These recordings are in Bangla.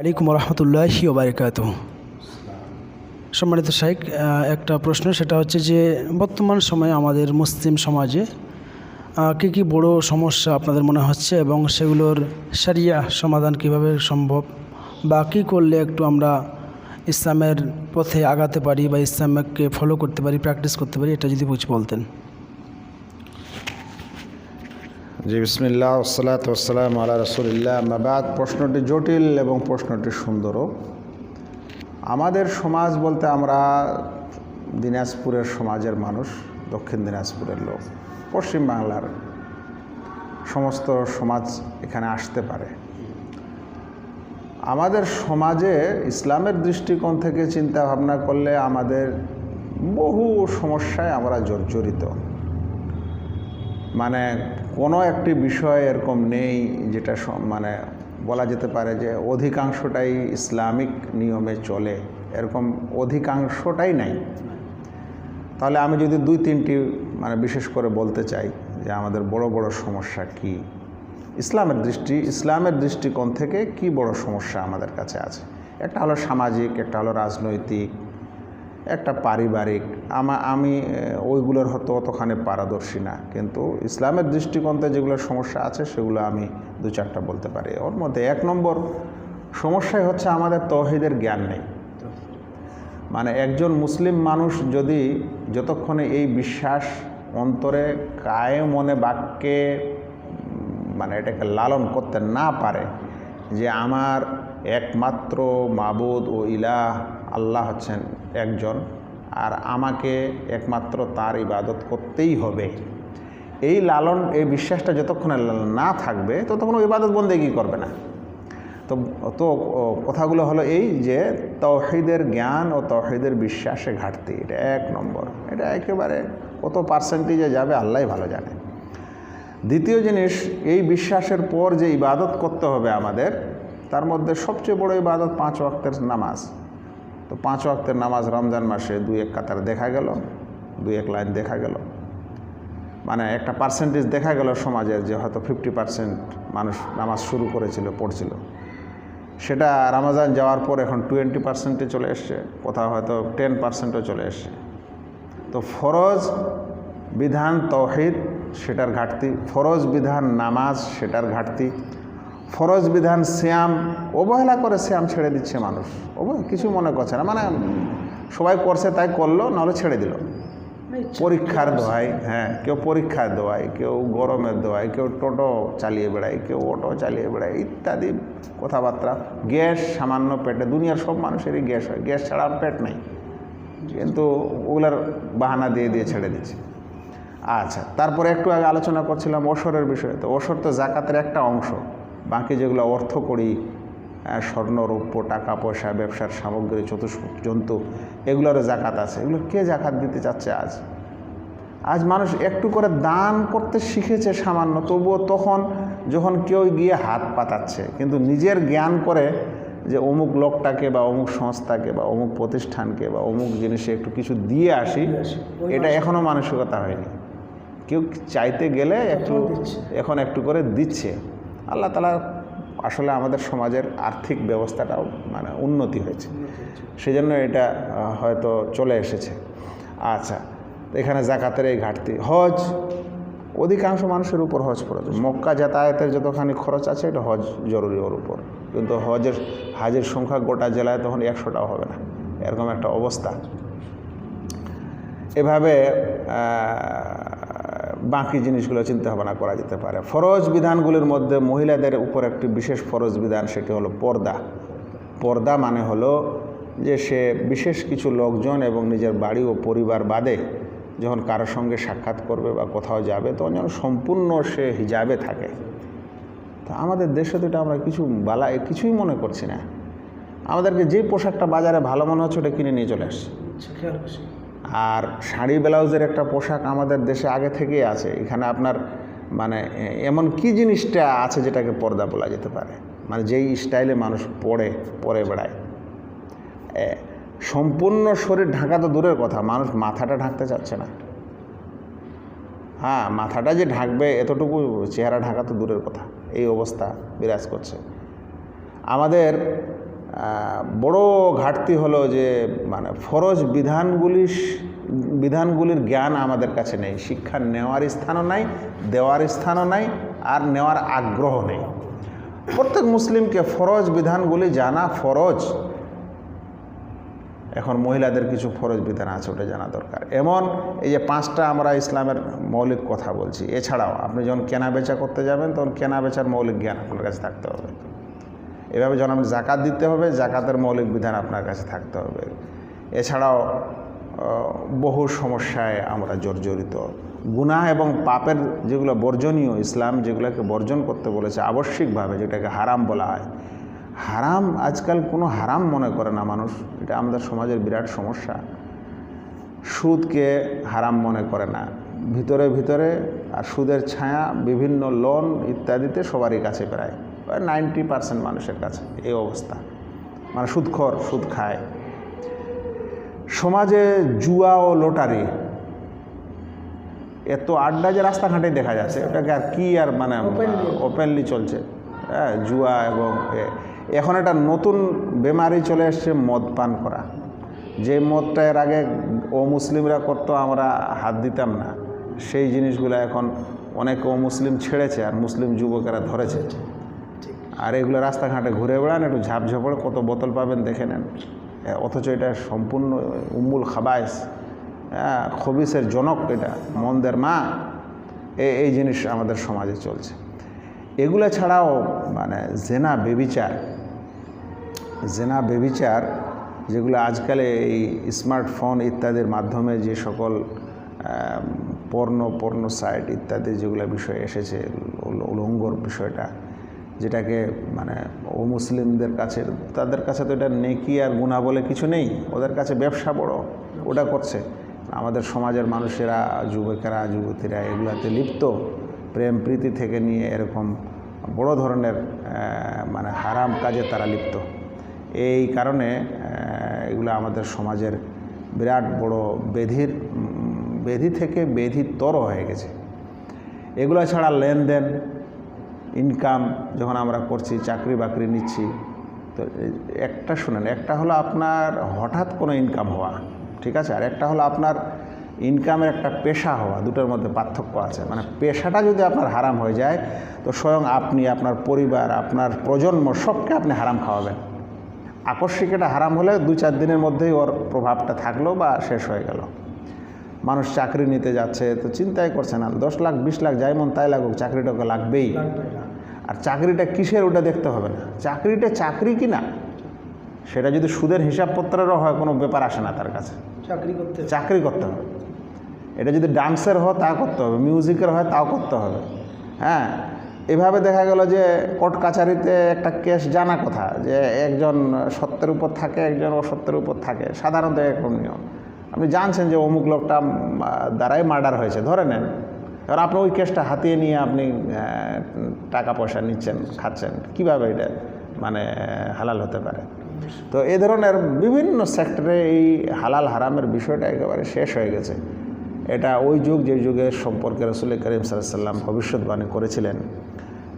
আলাইকুম রহমতুল্লাহি ওবরাকাত সম্মানিত শাইক একটা প্রশ্ন, সেটা হচ্ছে যে বর্তমান সময়ে আমাদের মুসলিম সমাজে কী কী বড় সমস্যা আপনাদের মনে হচ্ছে এবং সেগুলোর সারিয়া সমাধান কীভাবে সম্ভব? বা কী করলে একটু আমরা ইসলামের পথে আগাতে পারি বা ইসলামকে ফলো করতে পারি প্র্যাকটিস করতে পারি, এটা যদি কিছু বলতেন। জি বিসমিল্লাহ ওসালাত ওসালাম আল্লাহ রসুলিল্লাহ মাবাদ প্রশ্নটি জটিল এবং প্রশ্নটি সুন্দরও। আমাদের সমাজ বলতে আমরা দিনাজপুরের সমাজের মানুষ, দক্ষিণ দিনাজপুরের লোক। পশ্চিম বাংলার সমস্ত সমাজ এখানে আসতে পারে। আমাদের সমাজে ইসলামের দৃষ্টিকোণ থেকে চিন্তা ভাবনা করলে আমাদের বহু সমস্যায় আমরা জর্জরিত। মানে কোনো একটি বিষয় এরকম নেই যেটা মানে বলা যেতে পারে যে অধিকাংশটাই ইসলামিক নিয়মে চলে, এরকম অধিকাংশটাই নাই। তাহলে আমি যদি দুই তিনটি মানে বিশেষ করে বলতে চাই যে আমাদের বড় বড় সমস্যা কি, ইসলামের দৃষ্টি, ইসলামের দৃষ্টিকোণ থেকে কি বড় সমস্যা আমাদের কাছে আছে? একটা হলো সামাজিক, একটা হলো রাজনৈতিক একটা পারিবারিক, আমা, আমি ওইগুলোর হয়তো অতখানি পারদর্শী না। কিন্তু ইসলামের দৃষ্টিকোণতে যেগুলো সমস্যা আছে, সেগুলো আমি দু চারটা বলতে পারি। ওর মধ্যে এক নম্বর সমস্যাই হচ্ছে আমাদের তহিদের জ্ঞান নেই। মানে একজন মুসলিম মানুষ যদি যতক্ষণে এই বিশ্বাস অন্তরে কায়ে মনে বাক্যে মানে এটাকে লালন করতে না পারে যে আমার একমাত্র মাবুদ ও ইলাহ আল্লাহ হচ্ছেন একজন, আর আমাকে একমাত্র তার ইবাদত করতেই হবে। এই লালন, এই বিশ্বাসটা যতক্ষণে না থাকবে, ততক্ষণ ইবাদত বন্দেগী করবে না? তো তো কথাগুলো হলো এই যে তৌহিদের জ্ঞান ও তৌহিদের বিশ্বাসে ঘাটতি, এটা এক নম্বর। এটা একেবারে কত পার্সেন্টেজে যাবে, আল্লাহ ভালো জানে। দ্বিতীয় জিনিস, এই বিশ্বাসের পর যে ইবাদত করতে হবে আমাদের, তার মধ্যে সবচেয়ে বড় ইবাদত পাঁচ ওয়াক্তের নামাজ। তো পাঁচ ওয়াক্তের নামাজ রমজান মাসে দুই এক কাতার দেখা গেল, দুই এক লাইন দেখা গেল। মানে একটা পার্সেন্টেজ দেখা গেল সমাজের যে হয়তো ফিফটি পার্সেন্ট মানুষ নামাজ শুরু করেছিল, পড়ছিল। সেটা রামাজান যাওয়ার পর এখন টোয়েন্টি পার্সেন্টে চলে এসছে, কোথাও হয়তো টেন পার্সেন্টও চলে এসছে। তো ফরজ বিধান তৌহিদ সেটার ঘাটতি। ফরজ বিধান নামাজ, সেটার ঘাটতি। ফরজ বিধান শ্যাম অবহেলা করে শ্যাম ছেড়ে দিচ্ছে মানুষ। কিছু মনে করছে না। মানে সবাই করছে তাই করল, নাহলে ছেড়ে দিল। পরীক্ষার দোহাই হ্যাঁ কেউ পরীক্ষার দোয়াই কেউ গরমের দোয়াই কেউ টোটো চালিয়ে বেড়ায়, কেউ অটো চালিয়ে বেড়ায়, ইত্যাদি কথাবার্তা। গ্যাস, সামান্য পেটে, দুনিয়ার সব মানুষেরই গ্যাস হয়। গ্যাস ছাড়া পেট নেই। কিন্তু ওগুলার বাহানা দিয়ে দিয়ে ছেড়ে দিচ্ছে। আচ্ছা তারপরে একটু আগে আলোচনা করছিলাম ওসরের বিষয়ে। তো ওসর তো জাকাতের একটা অংশ। বাকি যেগুলো অর্থ করি স্বর্ণ রৌপ্য টাকা পয়সা ব্যবসার সামগ্রী চতুষ্প জন্তু এগুলোরও জাকাত আছে। এগুলো কে জাকাত দিতে চাচ্ছে আজ? আজ মানুষ একটু করে দান করতে শিখেছে সামান্য তবুও তখন যখন কেউ গিয়ে হাত পাতাচ্ছে কিন্তু নিজের জ্ঞান করে যে অমুক লোকটাকে বা অমুক সংস্থাকে বা অমুক প্রতিষ্ঠানকে বা অমুক জিনিসে একটু কিছু দিয়ে আসি এটা এখনও মানসিকতা হয়নি। কেউ চাইতে গেলে একটু এখন একটু করে দিচ্ছে। আল্লাহ তালা আসলে আমাদের সমাজের আর্থিক ব্যবস্থাটাও মানে উন্নতি হয়েছে। সেজন্য এটা হয়তো চলে এসেছে। আচ্ছা এখানে জাকাতের এই ঘাটতি। হজ অধিকাংশ মানুষের উপর হজ খরচ মক্কা যাতায়াতের যতখানি খরচ আছে এটা হজ জরুরি ওর উপর। কিন্তু হজের হাজের সংখ্যা গোটা জেলায় তখন একশোটাও হবে না। এরকম একটা অবস্থা। এভাবে বাকি জিনিসগুলো চিন্তা ভাবনা করা যেতে পারে। ফরজ বিধানগুলির মধ্যে মহিলাদের উপর একটি বিশেষ ফরজ বিধান, সেটি হলো পর্দা। পর্দা মানে হলো যে সে বিশেষ কিছু লোকজন এবং নিজের বাড়ি ও পরিবার বাদে যখন কারোর সঙ্গে সাক্ষাৎ করবে বা কোথাও যাবে, তখন যেন সম্পূর্ণ সে হিজাবে থাকে। তা আমাদের দেশে তো এটা আমরা কিছু বালা, কিছুই মনে করছি না। আমাদেরকে যে পোশাকটা বাজারে ভালো মনে হচ্ছে, ওটা কিনে নিয়ে চলে আসছে। আর শাড়ি ব্লাউজের একটা পোশাক আমাদের দেশে আগে থেকেই আছে। এখানে আপনার মানে এমন কি জিনিসটা আছে যেটাকে পর্দা বলা যেতে পারে? মানে যেই স্টাইলে মানুষ পরে পরে বেড়ায়। সম্পূর্ণ শরীর ঢাকা তো দূরের কথা, মানুষ মাথাটা ঢাকতে চাচ্ছে না। হ্যাঁ মাথাটা যে ঢাকবে, এতটুকু চেহারা ঢাকা তো দূরের কথা। এই অবস্থা বিরাজ করছে। আমাদের বড় ঘাটতি হলো যে মানে ফরজ বিধানগুলি, বিধানগুলির জ্ঞান আমাদের কাছে নেই। শিক্ষা নেওয়ার স্থানও নাই, দেওয়ার স্থানও নাই, আর নেওয়ার আগ্রহ নেই। প্রত্যেক মুসলিমকে ফরজ বিধানগুলি জানা ফরজ। এখন মহিলাদের কিছু ফরজ বিধান আছে, ওটা জানা দরকার। এমন, এই যে পাঁচটা আমরা ইসলামের মৌলিক কথা বলছি। এছাড়াও, আপনি যখন কেনা বেচা করতে যাবেন, তখন কেনা বেচার মৌলিক জ্ঞান আপনার কাছে থাকতে হবে। এভাবে যখন আপনি জাকাত দিতে হবে, জাকাতের মৌলিক বিধান আপনার কাছে থাকতে হবে। এছাড়াও বহু সমস্যায় আমরা জর্জরিত। গুনাহ এবং পাপের যেগুলো বর্জনীয়, ইসলাম যেগুলোকে বর্জন করতে বলেছে, আবশ্যিকভাবে যেটাকে হারাম বলা হয়। হারাম আজকাল কোনো হারাম মনে করে না মানুষ। এটা আমাদের সমাজের বিরাট সমস্যা। সুদকে হারাম মনে করে না। ভিতরে ভিতরে আর সুদের ছায়া, বিভিন্ন লোন ইত্যাদিতে সবারই কাছে প্রায়। নাইনটি পার্সেন্ট মানুষের কাছে এই অবস্থা। মানে সুদখর সুদ খায়। সমাজে জুয়া ও লটারি এত আড্ডা যে রাস্তাঘাটে দেখা যাচ্ছে ওটাকে আর কি আর মানে ওপেনলি চলছে। হ্যাঁ জুয়া এবং এ- এখন একটা নতুন বেমারি চলে এসছে মদ পান করা। যে মদটা এর আগে ও মুসলিমরা করতো আমরা হাত দিতাম না। সেই জিনিসগুলো এখন অনেক ও মুসলিম ছেড়েছে আর মুসলিম যুবকেরা ধরেছে। আর এগুলো রাস্তাঘাটে ঘুরে বেড়ান, একটু ঝাপঝাপড়ে কত বোতল পাবেন, দেখে নেন। অথচ এটা সম্পূর্ণ উম্মুল খাবাইস। হ্যাঁ খবিসের জনক এটা, মন্দের মা। এই জিনিস আমাদের সমাজে চলছে। এগুলো ছাড়াও মানে জেনা বেবিচার। জেনা বেবিচার, যেগুলো আজকালে এই স্মার্টফোন ইত্যাদির মাধ্যমে যে সকল পর্ণ পর্ণ সাইট ইত্যাদি যেগুলো বিষয় এসেছে উল- উলঙ্গর বিষয়টা যেটাকে মানে ও মুসলিমদের কাছে, তাদের কাছে তো এটা নেকি আর গুণা বলে কিছু নেই। ওদের কাছে ব্যবসা বড়, ওটা করছে। আমাদের সমাজের মানুষেরা, যুবকেরা, যুবতীরা এগুলাতে লিপ্ত। প্রেম প্রীতি থেকে নিয়ে এরকম বড় ধরনের মানে হারাম কাজে তারা লিপ্ত। এই কারণে এগুলো আমাদের সমাজের বিরাট বড় বেধির বেধি থেকে বেধি তর হয়ে গেছে। এগুলো ছাড়া লেনদেন ইনকাম যখন আমরা করছি, চাকরি বাকরি নিচ্ছি, তো একটা শুনেন, একটা হলো আপনার হঠাৎ কোনো ইনকাম হওয়া, ঠিক আছে? আর একটা হলো আপনার ইনকামের একটা পেশা হওয়া, দুটোর মধ্যে পার্থক্য আছে। মানে পেশাটা যদি আপনার হারাম হয়ে যায়, তো স্বয়ং আপনি, আপনার পরিবার, আপনার প্রজন্ম সবকে আপনি হারাম খাওয়াবেন। আকস্মিক এটা হারাম হলে দু চার দিনের মধ্যেই ওর প্রভাবটা থাকল বা শেষ হয়ে গেল। মানুষ চাকরি নিতে যাচ্ছে, তো চিন্তাই করছে না। দশ লাখ, বিশ লাখ, যাই মন তাই লাগুক চাকরিটাকে লাগবেই। আর চাকরিটা কিসের ওটা দেখতে হবে না। চাকরিটা চাকরি কি না? সেটা যদি সুদের হিসাবপত্রেরও হয় কোনো ব্যাপার আসে না তার কাছে। চাকরি করতে চাকরি করতে হবে। এটা যদি ডান্সের হয় তা করতে হবে। মিউজিকের হয় তাও করতে হবে। হ্যাঁ এভাবে দেখা গেল যে কোর্ট কাছারিতে একটা কেস জানা কথা যে একজন সত্যের উপর থাকে একজন অসত্যের উপর থাকে সাধারণত এরকম নিয়ম। আপনি জানছেন যে অমুক লোকটা দ্বারাই মার্ডার হয়েছে। ধরে নেন এবার আপনি ওই কেসটা হাতিয়ে নিয়ে আপনি টাকা পয়সা নিচ্ছেন, খাচ্ছেন, কীভাবে এটা মানে হালাল হতে পারে? তো এ ধরনের বিভিন্ন সেক্টরে এই হালাল হারামের বিষয়টা একেবারে শেষ হয়ে গেছে। এটা ওই যুগ, যে যুগের সম্পর্কে রসুল করিম সাল্লাম ভবিষ্যৎবাণী করেছিলেন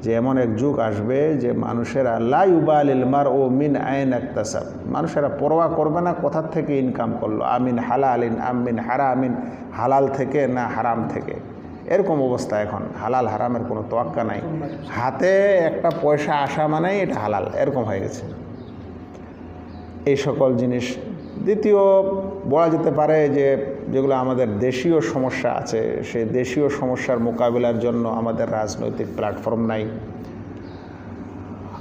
যে এমন এক যুগ আসবে যে মানুষেরা লাই উবাল ইলমার ও মিন আইন একতাসাব মানুষেরা পরোয়া করবে না কোথার থেকে ইনকাম করল? আমিন হালালিন আমিন হারা আমিন হালাল থেকে না হারাম থেকে? এরকম অবস্থা এখন। হালাল হারামের কোনো তোয়াক্কা নাই। হাতে একটা পয়সা আসা মানেই এটা হালাল, এরকম হয়ে গেছে। এই সকল জিনিস। দ্বিতীয়, বলা যেতে পারে যে যেগুলো আমাদের দেশীয় সমস্যা আছে, সেই দেশীয় সমস্যার মোকাবিলার জন্য আমাদের রাজনৈতিক প্ল্যাটফর্ম নাই।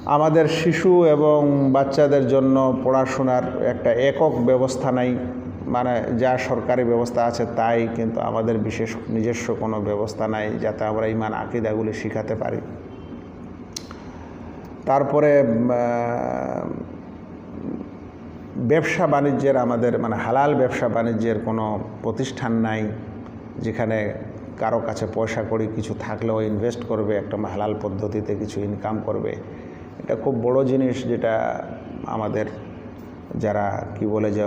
আমাদের শিশু এবং বাচ্চাদের জন্য পড়াশোনার একটা একক ব্যবস্থা নাই। মানে যা সরকারি ব্যবস্থা আছে তাই কিন্তু আমাদের বিশেষ নিজস্ব কোনো ব্যবস্থা নাই যাতে আমরা ইমান আকিদাগুলি শিখাতে পারি। তারপরে ব্যবসা বাণিজ্যের আমাদের মানে হালাল ব্যবসা বাণিজ্যের কোনো প্রতিষ্ঠান নাই যেখানে কারও কাছে পয়সা করি কিছু থাকলেও ইনভেস্ট করবে, একটা হালাল পদ্ধতিতে কিছু ইনকাম করবে। এটা খুব বড় জিনিস যেটা আমাদের যারা কি বলে যে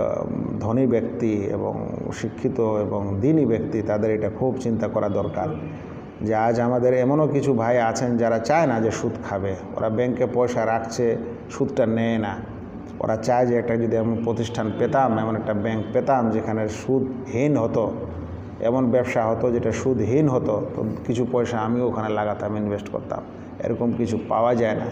ধনী ব্যক্তি এবং শিক্ষিত এবং দিনী ব্যক্তি, তাদের এটা খুব চিন্তা করা দরকার যে, আজ আমাদের এমনও কিছু ভাই আছেন যারা চায় না যে সুদ খাবে। ওরা ব্যাংকে পয়সা রাখছে, সুদটা নেয় না। ওরা চায় যে, একটা যদি এমন প্রতিষ্ঠান পেতাম, এমন একটা ব্যাংক পেতাম যেখানে সুদহীন হতো, এমন ব্যবসা হতো যেটা সুদহীন হতো, তো কিছু পয়সা আমিও ওখানে লাগাতাম ইনভেস্ট করতাম। এরকম কিছু পাওয়া যায় না।